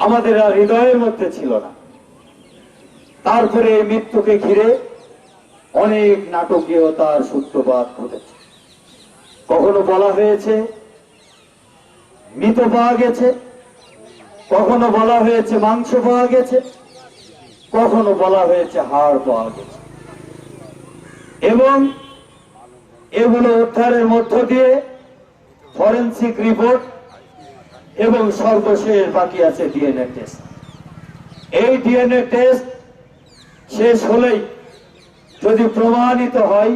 আমাদের আর হৃদয়ের মধ্যে ছিল না। তারপরে মৃত্যুকে ঘিরে অনেক নাটকীয়তার সূত্রপাত ঘটেছে। কখনো বলা হয়েছে, মৃত পাওয়া গেছে। কখনো বলা হয়েছে, মাংস পাওয়া গেছে। কখনো বলা হয়েছে, হাড় পাওয়া গেছে। এবং এগুলো উদ্ধারের মধ্য দিয়ে ফরেন্সিক রিপোর্ট এবং সর্বশেষ বাকি আছে ডিএনএ টেস্ট এই ডিএনএ টেস্ট শেষ হলেই যদি প্রমাণিত হয়,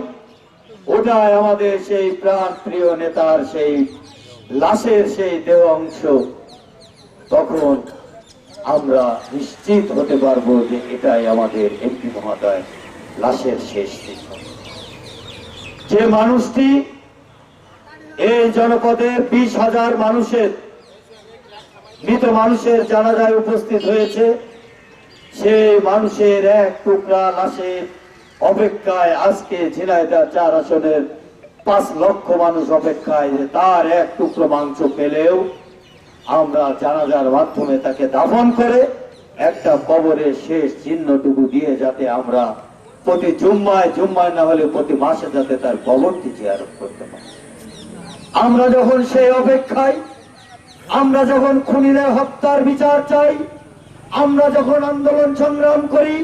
ওটাই আমাদের সেই প্রাণ প্রিয় নেতার সেই লাশের সেই দেহ অংশ তখন আমরা নিশ্চিত হতে পারব যে এটাই আমাদের এমপি মহোদয় লাশের শেষ চিহ্ন যে মানুষটি এই জনপদের বিশ হাজার মানুষের মৃত মানুষের জানাজায় উপস্থিত হয়েছে। সেই মানুষের এক টুকরা লাশের অপেক্ষায় আজকে ঝিনাইদা চার আসনের পাঁচ লক্ষ মানুষ অপেক্ষায় যে তার এক টুকরো মাংস পেলেও আমরা জানাজার মাধ্যমে তাকে দাফন করে একটা কবরের শেষ চিহ্নটুকু দিয়ে যাতে আমরা প্রতি জুম্মায় জুম্মায় না হলে প্রতি মাসে যাতে তার কবরটি জিয়ারত করতে পারি। আমরা যখন সেই অপেক্ষায় আমরা যখন খুনিদের হত্যার বিচার চাই, আমরা যখন আন্দোলন সংগ্রাম করি,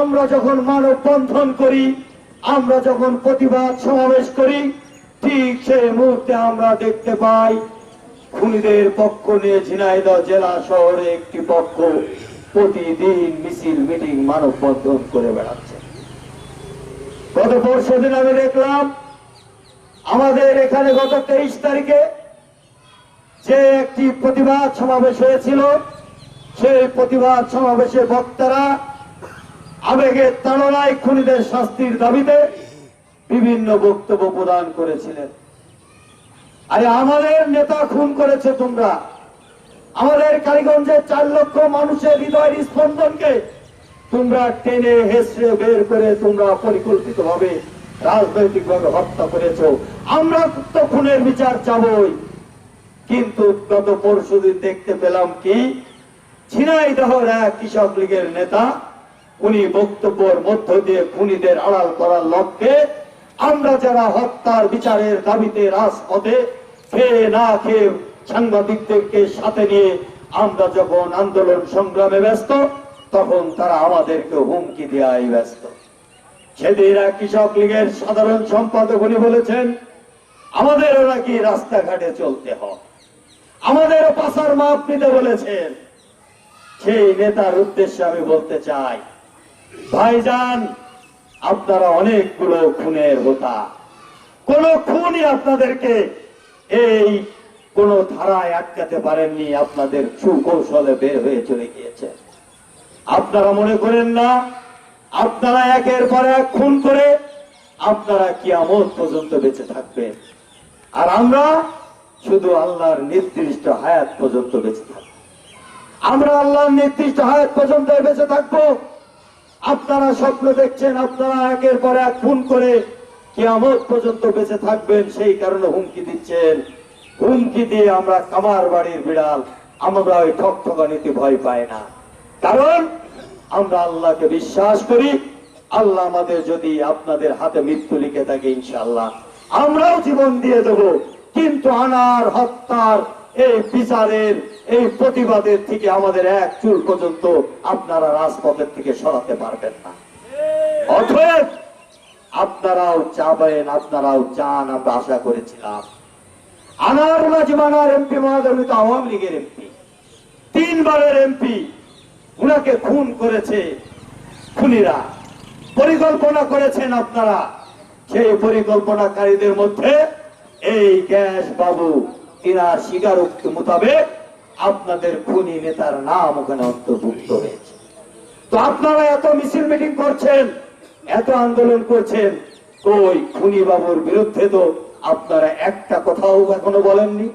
আমরা যখন মানববন্ধন করি, আমরা যখন প্রতিবাদ সমাবেশ করি, ঠিক সেই মুহূর্তে আমরা দেখতে পাই খুনিদের পক্ষ নিয়ে ঝিনাইদহ জেলা শহরে একটি পক্ষ প্রতিদিন মিছিল, মিটিং মানববন্ধন করে বেড়াচ্ছে। গত পরশু দিন আমি দেখলাম, আমাদের এখানে গত তেইশ তারিখে যে একটি প্রতিবাদ সমাবেশ হয়েছিল, সেই প্রতিবাদ সমাবেশে বক্তারা আবেগের তাড়নায় খুনিদের শাস্তির দাবিতে বিভিন্ন বক্তব্য প্রদান করেছিলেন। আরে আমাদের নেতা খুন করেছে তোমরা। আমাদের কালীগঞ্জের চার লক্ষ মানুষের হৃদয়ের স্পন্দনকে তোমরা টেনে হেসড়ে বের করে তোমরা পরিকল্পিত ভাবে রাজনৈতিক ভাবে হত্যা করেছ। আমরা তো খুনের বিচার চাবই। কিন্তু গত পরশু দিন দেখতে পেলাম কি? ঝিনাইদহর কৃষক লীগের নেতা, উনি বক্তব্যের মধ্য দিয়ে খুনিদের আড়াল করার লক্ষ্যে আমরা যারা হত্যার বিচারের দাবিতে রাজপথে খেয়ে না খেয়ে সাংবাদিকদেরকে সাথে নিয়ে আমরা যখন আন্দোলন সংগ্রামে ব্যস্ত, তখন তারা আমাদেরকে হুমকি দেওয়াই ব্যস্ত। সেদিন কৃষক লীগের সাধারণ সম্পাদক উনি বলেছেন, আমাদেরও নাকি রাস্তাঘাটে চলতে হয় আমাদেরও পাশার মাপ নিতে বলেছেন। সেই নেতার উদ্দেশ্যে আমি বলতে চাই, ভাইজান, আপনারা অনেকগুলো খুনের হতা। কোন খুনই আপনাদেরকে এই কোন ধারায় আটকাতে পারেননি, আপনাদের সুকৌশলে বের হয়ে চলে গিয়েছে। আপনারা মনে করেন না, আপনারা একের পর এক খুন করে আপনারা কিয়ামত পর্যন্ত বেঁচে থাকবেন। আর আমরা শুধু আল্লাহর নির্দিষ্ট হায়াত পর্যন্ত বেঁচে থাকব। আমরা আল্লাহর নির্দিষ্ট হায়াত পর্যন্ত বেঁচে থাকব। আপনারা স্বপ্ন দেখছেন, আপনারা একের পর এক খুন করে কিয়ামত পর্যন্ত বেঁচে থাকবেন, সেই কারণে হুমকি দিচ্ছেন। হুমকি দিয়ে আমরা কামার বাড়ির বিড়াল, আমরা ওই ঠকঠকানিতে ভয় পাই না। কারণ আমরা আল্লাহকে বিশ্বাস করি, আল্লাহ আমাদের যদি আপনাদের হাতে মৃত্যু লিখে থাকে, ইনশাআল্লাহ। আমরাও জীবন দিয়ে দেব। কিন্তু আনার, হত্যার এই বিচারের, এই প্রতিবাদের থেকে আমাদের এক চুল পর্যন্ত আপনারা রাজপথের থেকে সরাতে পারবেন না। অতএব আপনারাও চাবেন আপনারাও চান আমরা আশা করেছিলাম। আনার মাঝমানার এমপি মহাদমিত আওয়ামী লীগের এমপি, তিনবারের এমপি, উনাকে খুন করেছে খুনিরা। পরিকল্পনা করেছেন আপনারা। সেই পরিকল্পনাকারীদের মধ্যে এই গ্যাস বাবু, তিনার স্বীকারোক্তি মোতাবেক আপনাদের খুনি নেতার নাম ওখানে অন্তর্ভুক্ত হয়েছে। তো আপনারা এত মিছিল মিটিং করছেন, এত আন্দোলন করছেন ওই খুনি বাবুর বিরুদ্ধে তো আপনারা একটা কথাও এখনও বলেননি।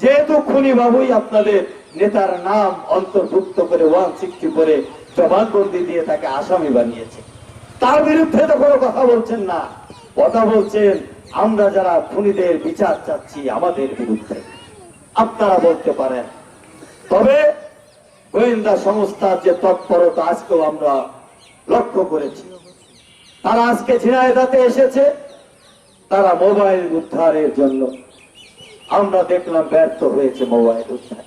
যেহেতু খুনি বাবুই আপনাদের নেতার নাম অন্তর্ভুক্ত করে ওয়ান সিক্সটি করে জবানবন্দি দিয়ে তাকে আসামি বানিয়েছে। তার বিরুদ্ধে তো কোনো কথা বলছেন না। কথা বলছেন আমরা যারা খুনিদের বিচার চাচ্ছি আমাদের বিরুদ্ধে, আপনারা বলতে পারেন। তবে গোয়েন্দা সংস্থার যে তৎপরতা আজকেও আমরা লক্ষ্য করেছি, তারা আজকে ঝিনাইদাতে এসেছে, তারা মোবাইল উদ্ধারের জন্য। আমরা দেখলাম ব্যর্থ হয়েছে মোবাইল উদ্ধার।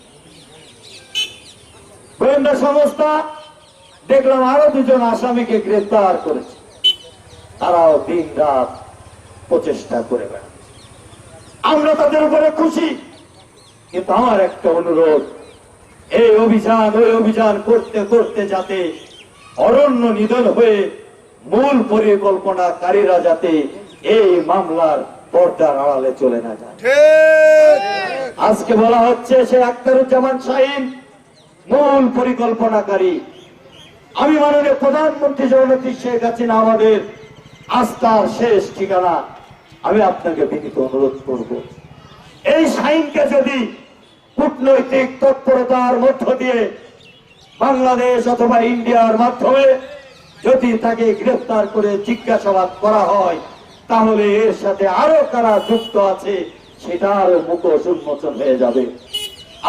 গোয়েন্দা সংস্থা দেখলাম আরও দুজন আসামিকে গ্রেফতার করেছে। তারাও দিন রাত প্রচেষ্টা করে আমরা তাদের উপরে খুশি। কিন্তু আমার একটা অনুরোধ এই অভিযান ওই অভিযান করতে করতে যাতে অরণ্য নিধন হয়ে মূল পরিকল্পনাকারীরা যাতে এই মামলার পর্দার আড়ালে চলে না যায়। আজকে বলা হচ্ছে সে আক্তারুজ্জামান শাহিন মূল পরিকল্পনাকারী। আমি মাননীয় প্রধানমন্ত্রী জননেত্রী শেখ হাসিনা আমাদের আস্থার শেষ ঠিকানা আমি আপনাকে বিনীত অনুরোধ করব। এই সাইনকে যদি কূটনৈতিক তৎপরতার মধ্য দিয়ে বাংলাদেশ অথবা ইন্ডিয়ার মাধ্যমে যদি তাকে গ্রেফতার করে জিজ্ঞাসাবাদ করা হয়, তাহলে এর সাথে আরও কারা যুক্ত আছে সেটা আরও মুখোশ উন্মোচন হয়ে যাবে।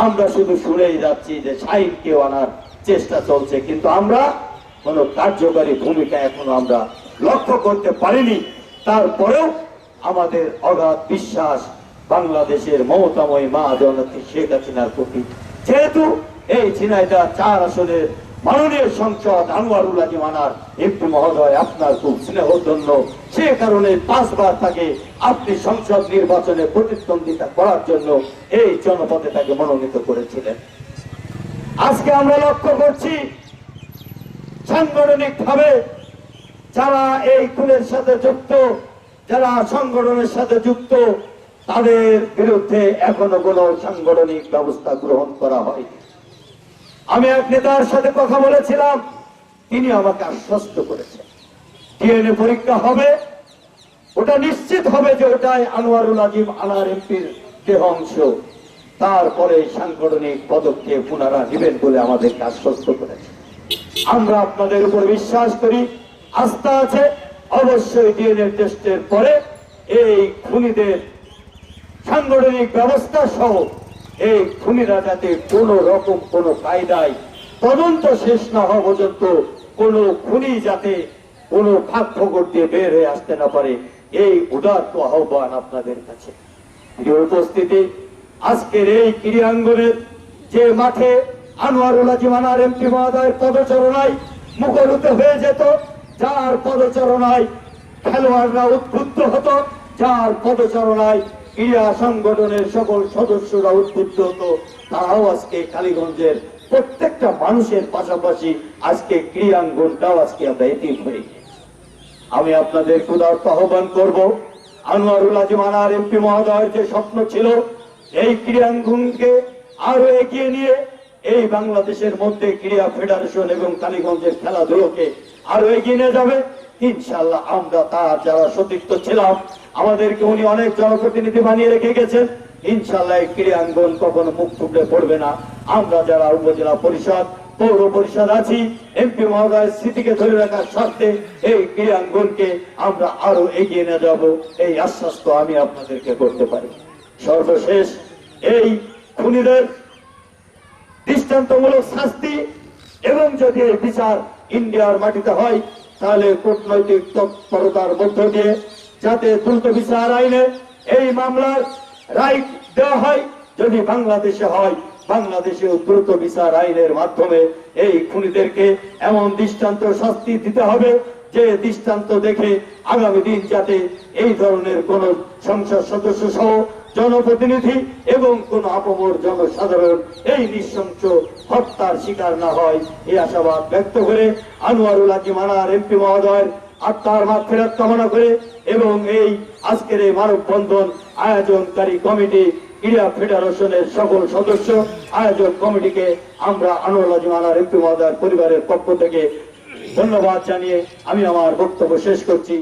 আমরা শুধু শুনেই যাচ্ছি যে সাইনকেও আনার চেষ্টা চলছে, কিন্তু আমরা কোন কার্যকারী ভূমিকা এখনও আমরা লক্ষ্য করতে পারিনি। তারপরেও আমাদের অগাধ বিশ্বাস বাংলাদেশের মমতাময় মা জননেত্রী শেখ হাসিনার প্রতি। যেহেতু এই ঝিনাইদা চার আসনের মাননীয় সংসদ আনোয়ারুল আজিম আনার এমপি মহোদয় আপনার খুব স্নেহধন্য সে কারণে পাঁচবার তাকে আপনি সংসদ নির্বাচনে প্রতিদ্বন্দ্বিতা করার জন্য এই জনপদে তাকে মনোনীত করেছিলেন। আজকে আমরা লক্ষ্য করছি সাংগঠনিক ভাবে যারা এই খুনের সাথে যুক্ত যারা সংগঠনের সাথে যুক্ত, তাদের বিরুদ্ধে এখনও কোনো সাংগঠনিক ব্যবস্থা গ্রহণ করা হয়নি। আমি এক নেতার সাথে কথা বলেছিলাম, তিনি আমাকে আশ্বস্ত করেছেন। ডিএনএ পরীক্ষা হবে, ওটা নিশ্চিত হবে যে ওটাই আনোয়ারুল আজিম আনার এমপির দেহ অংশ। তারপরে সাংগঠনিক পদক্ষেপ পুনরা নেবেন বলে আমাদেরকে আশ্বস্ত করেছেন। আমরা আপনাদের উপর বিশ্বাস করি, আস্থা আছে। অবশ্যই ডিএনএ টেস্টের পরে এই খুনিদের সাংগঠনিক ব্যবস্থা সহ এই খুনিরা যাতে কোন রকম কোন কায়দায় তদন্ত শেষ না হওয়া পর্যন্ত কোন খুনি যাতে কোন ফকর দিয়ে বের হয়ে আসতে না পারে, এই উদাত্ত আহ্বান আপনাদের কাছে। উপস্থিতি, আজকের এই ক্রীড়াঙ্গনের যে মাঠে আনোয়ারুল আজিমানার এমপি মহোদয়ের পদচারণায় মুখরিত হয়ে যেত যার পদচারণায় খেলোয়াড়রা উদ্বুদ্ধ হতো, যার পদচারণায় ক্রীড়া সংগঠনের সকল সদস্যরা উদ্বুদ্ধ হতো, তারাও আজকে কালীগঞ্জের প্রত্যেকটা মানুষের পাশাপাশি আজকে ক্রীড়াঙ্গনটাও আজকে আমরা এতিম হয়ে আমি আপনাদের ক্ষুদার্থ আহ্বান করব, আনোয়ারুল আজিমানার এমপি মহোদয়ের যে স্বপ্ন ছিল, এই ক্রীড়াঙ্গনকে আরও এগিয়ে নিয়ে এই বাংলাদেশের মধ্যে ক্রীড়া ফেডারেশন এবং কালীগঞ্জের খেলাধুলোকে আরও এগিয়ে নিয়ে যাবে। ইনশাল্লাহ আমরা তার যারা সতীর্থ ছিলাম, আমাদেরকে উনি অনেক জনপ্রতিনিধি বানিয়ে রেখে গেছেন। ইনশাল্লাহ এই ক্রীড়াঙ্গন কখনো মুখ টুকরে পড়বে না। আমরা যারা উপজেলা পরিষদ, পৌর পরিষদ আছি, এমপি মহোদয়ের স্মৃতিকে ধরে রাখার স্বার্থে এই ক্রীড়াঙ্গনকে আমরা আরও এগিয়ে নিয়ে যাব। এই আশ্বাস তো আমি আপনাদেরকে করতে পারি। সর্বশেষ এই খুনিদের দৃষ্টান্তমূলক শাস্তি এবং যদি এই বিচার ইন্ডিয়ার মাটিতে হয়, তাহলে কূটনৈতিক তৎপরতার মধ্য দিয়ে যাতে দ্রুত বিচার আইনে এই মামলার রায় দেওয়া হয়, যদি বাংলাদেশে হয় বাংলাদেশে দ্রুত বিচার আইনের মাধ্যমে এই খুনিদেরকে এমন দৃষ্টান্ত শাস্তি দিতে হবে, যে দৃষ্টান্ত দেখে আগামী দিন যাতে এই ধরনের কোন সংসদ সদস্য সহ জনপ্রতিনিধি এবং কোন আপমর জনসাধারণ এই নৃশংস হত্যার শিকার না হয়। এই আশাবাদ ব্যক্ত করে আনোয়ারুল আজিম আনার এমপি মহোদয়ের আত্মার মাঠ ফেরত কামনা করে এবং এই আজকের এই মানববন্ধন আয়োজনকারী কমিটি ক্রীড়া ফেডারেশনের সকল সদস্য, আয়োজক কমিটিকে আমরা আনোয়ারুল আজিম আনার এমপি মহোদয়ের পরিবারের পক্ষ থেকে ধন্যবাদ জানিয়ে আমি আমার বক্তব্য শেষ করছি।